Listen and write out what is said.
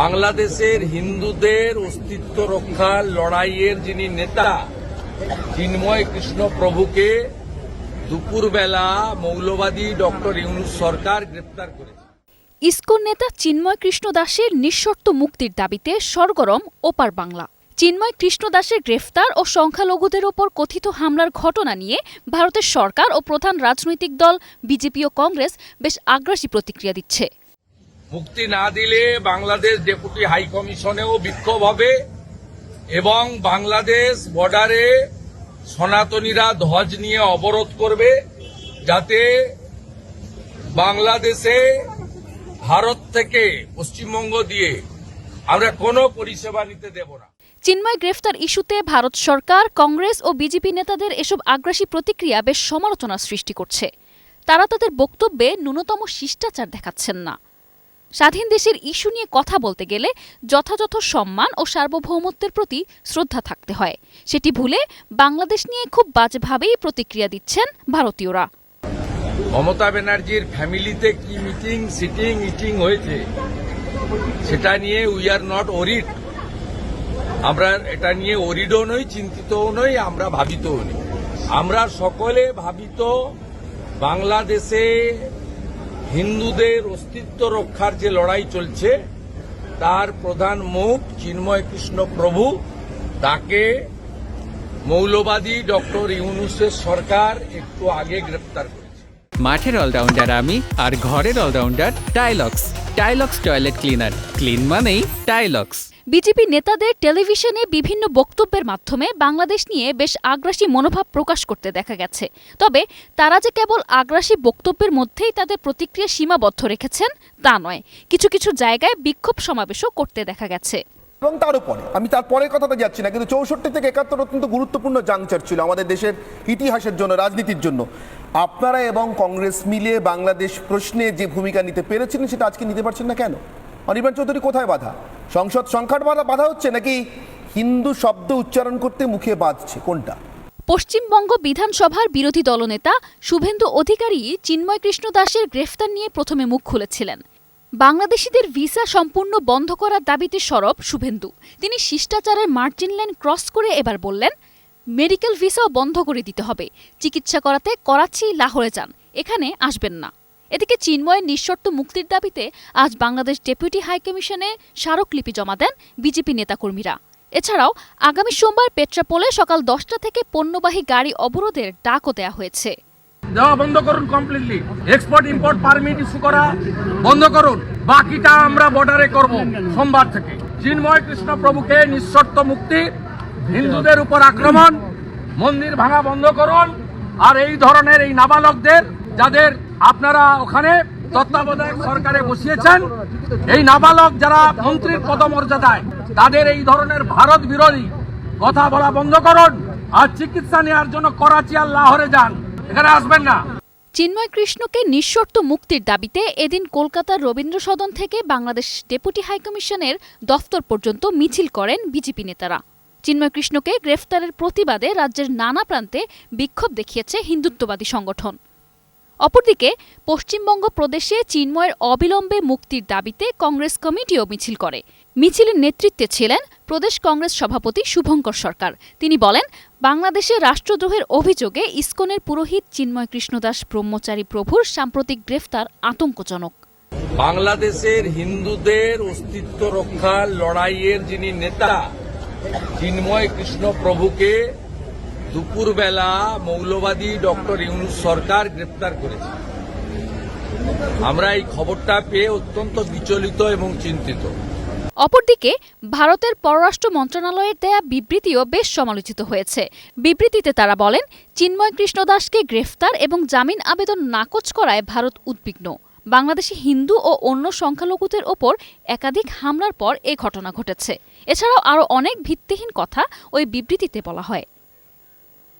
বাংলাদেশের হিন্দুদের অস্তিত্ব রক্ষার লড়াইয়ের যিনি নেতা, চিন্ময় কৃষ্ণ প্রভুকে দুপুরবেলা মৌলবাদী ডক্টর ইউনুস সরকার গ্রেপ্তার করেছে। ইসকন নেতা চিন্ময় কৃষ্ণ দাসের নিঃশর্ত মুক্তির দাবিতে সরগরম ওপার বাংলা। চিন্ময় কৃষ্ণ দাসের গ্রেফতার ও সংখ্যালঘুদের ওপর কথিত হামলার ঘটনা নিয়ে ভারতের সরকার ও প্রধান রাজনৈতিক দল, বিজেপি ও কংগ্রেস বেশ আগ্রাসী প্রতিক্রিয়া দিচ্ছে। মুক্তি না দিলে বাংলাদেশ ডেপুটি হাই কমিশনেও বিক্ষোভ হবে এবং বাংলাদেশ বর্ডারে সনাতনীরা ধ্বজ নিয়ে অবরোধ করবে যাতে বাংলাদেশে ভারত থেকে পশ্চিমবঙ্গ দিয়ে আমরা কোনো পরিষেবা নিতে দেব না। চিন্ময় গ্রেফতার ইস্যুতে ভারত সরকার, কংগ্রেস ও বিজেপি নেতাদের এসব আগ্রাসী প্রতিক্রিয়া বেশ সমালোচনার সৃষ্টি করছে। তারা তাদের বক্তব্যে ন্যূনতম শিষ্টাচার দেখাচ্ছেন না। স্বাধীন দেশের ইস্যু নিয়ে কথা বলতে গেলে যথাযথ সম্মান ও সার্বভৌমত্বের প্রতি শ্রদ্ধা থাকতে হয়। সেটি ভুলে বাংলাদেশ নিয়ে খুব বাজেভাবেই প্রতিক্রিয়া দিচ্ছেন ভারতীয়রা। মমতা ব্যানার্জির ফ্যামিলিতে কি মিটিং, সিটিং, ইটিং হয়েছে, সেটা নিয়ে উই আর নট ওরিড আমরা এটা নিয়ে ওরিডও নই, চিন্তিতও নই, আমরা ভাবিতও নই। আমরা সকলে ভাবিত বাংলাদেশে হিন্দুদের অস্তিত্ব রক্ষার যে লড়াই চলছে, তার প্রধান মুখ চিন্ময় কৃষ্ণ প্রভু। তাকে মৌলবাদী ডক্টর ইউনুসের সরকার একটু আগে গ্রেপ্তার করেছে। মাঠের অলরাউন্ডার আমি আর ঘরের all rounder Tilex Tilex toilet cleaner clean মানেই টাইলক্স বিজেপি নেতাদের টেলিভিশনে বিভিন্ন বক্তব্যের মাধ্যমে বাংলাদেশ নিয়ে বেশ আগ্রাসী মনোভাব প্রকাশ করতে দেখা গেছে। তবে তারা যে কেবল আগ্রাসী বক্তব্যের মধ্যেই তাদের প্রতিক্রিয়া সীমাবদ্ধ রেখেছেন, তা নয়। কিছু কিছু জায়গায় বিক্ষোভ সমাবেশও করতে দেখা গেছে। এবং তার উপরে, আমি তার পরের কথাতে যাচ্ছি না, কিন্তু চৌষট্টি থেকে একাত্তর অত্যন্ত গুরুত্বপূর্ণ জাংচার ছিল আমাদের দেশের ইতিহাসের জন্য, রাজনীতির জন্য। আপনারা এবং কংগ্রেস মিলে বাংলাদেশ প্রশ্নে যে ভূমিকা নিতে পেরেছিলেন সেটা আজকে নিতে পারছেন না কেন? অনির্বাণ চৌধুরী কোথায় বাধা? সংসদ সংখ্যার বাধা বাধা হচ্ছে নাকি হিন্দু শব্দ উচ্চারণ করতে মুখে বাঁধছে কোনটা? পশ্চিমবঙ্গ বিধানসভার বিরোধী দলনেতা শুভেন্দু অধিকারী চিন্ময় কৃষ্ণ দাসের গ্রেফতার নিয়ে প্রথমে মুখ খুলেছিলেন। বাংলাদেশিদের ভিসা সম্পূর্ণ বন্ধ করার দাবিতে সরব শুভেন্দু। তিনি শিষ্টাচারের মার্জিন লাইন ক্রস করে এবার বললেন, মেডিকেল ভিসাও বন্ধ করে দিতে হবে। চিকিৎসা করাতে করাচি, লাহোরে যান। এখানে আসবেন না। এদিকে চিন্ময়ের নিঃশর্ত মুক্তির দাবিতে আজ বাংলাদেশ ডেপুটি হাইকমিশনে স্মারকলিপি জমা দেন বিজেপি নেতাকর্মীরা। এছাড়াও আগামী সোমবার পেট্রাপোলে সকাল দশটা থেকে পণ্যবাহী গাড়ি অবরোধের ডাকও দেওয়া হয়েছে। দেওয়া বন্ধ করুন completely export import permit issue করা বন্ধ করুন। বাকিটা আমরা বর্ডারে করব সোমবার থেকে। চিন্ময় কৃষ্ণ প্রভুকে নিঃশর্ত মুক্তি, হিন্দুদের উপর আক্রমণ, মন্দির ভাঙা বন্ধ করুন, আর এই ধরনের এই নাবালকদের যাদের আপনারা ওখানে তত্ত্বাবধায়ক সরকারে বসিয়েছেন, এই নাবালক যারা মন্ত্রীর পদমর্যাদায়, তাদের এই ধরনের ভারত বিরোধী কথা বলা বন্ধ করুন, আর চিকিৎসা নেওয়ার জন্য করাচি আর লাহোরে যান। এখানে আসবেন না। চিন্ময় কৃষ্ণকে নিঃশর্ত মুক্তির দাবিতে এদিন কলকাতার রবীন্দ্র সদন থেকে বাংলাদেশ ডেপুটি হাইকমিশনের দফতর পর্যন্ত মিছিল করেন বিজেপি নেতারা। চিন্ময় কৃষ্ণকে গ্রেফতারের প্রতিবাদে রাজ্যের নানা প্রান্তে বিক্ষোভ দেখিয়েছে হিন্দুত্ববাদী সংগঠন। অপরদিকে, পশ্চিমবঙ্গ প্রদেশে চিন্ময়ের অবিলম্বে মুক্তির দাবিতে কংগ্রেস কমিটিও মিছিল করে। মিছিলের নেতৃত্বে ছিলেন প্রদেশ কংগ্রেস সভাপতি শুভঙ্কর সরকার। তিনি বলেন, বাংলাদেশে রাষ্ট্রদ্রোহের অভিযোগে ইসকনের পুরোহিত চিন্ময় কৃষ্ণদাস ব্রহ্মচারী প্রভুর সাম্প্রতিক গ্রেফতার আতঙ্কজনক। বাংলাদেশের হিন্দুদের অস্তিত্ব রক্ষার লড়াইয়ের যিনি নেতা, চিন্ময় কৃষ্ণ প্রভুকে দুপুরবেলা মৌলবাদী ডক্টর ইউনুস সরকার গ্রেপ্তার করেছে। আমরা এই খবরটা পেয়ে অত্যন্ত বিচলিত এবং চিন্তিত। অপরদিকে, ভারতের পররাষ্ট্র মন্ত্রণালয়ের দেয়া বিবৃতিও বেশ সমালোচিত হয়েছে। বিবৃতিতে তারা বলেন, চিন্ময় কৃষ্ণ দাসকে গ্রেফতার এবং জামিন আবেদন নাকচ করায় ভারত উদ্বিগ্ন। বাংলাদেশে হিন্দু ও অন্য সংখ্যালঘুদের ওপর একাধিক হামলার পর এ ঘটনা ঘটেছে। এছাড়াও আরও অনেক ভিত্তিহীন কথা ওই বিবৃতিতে বলা হয়।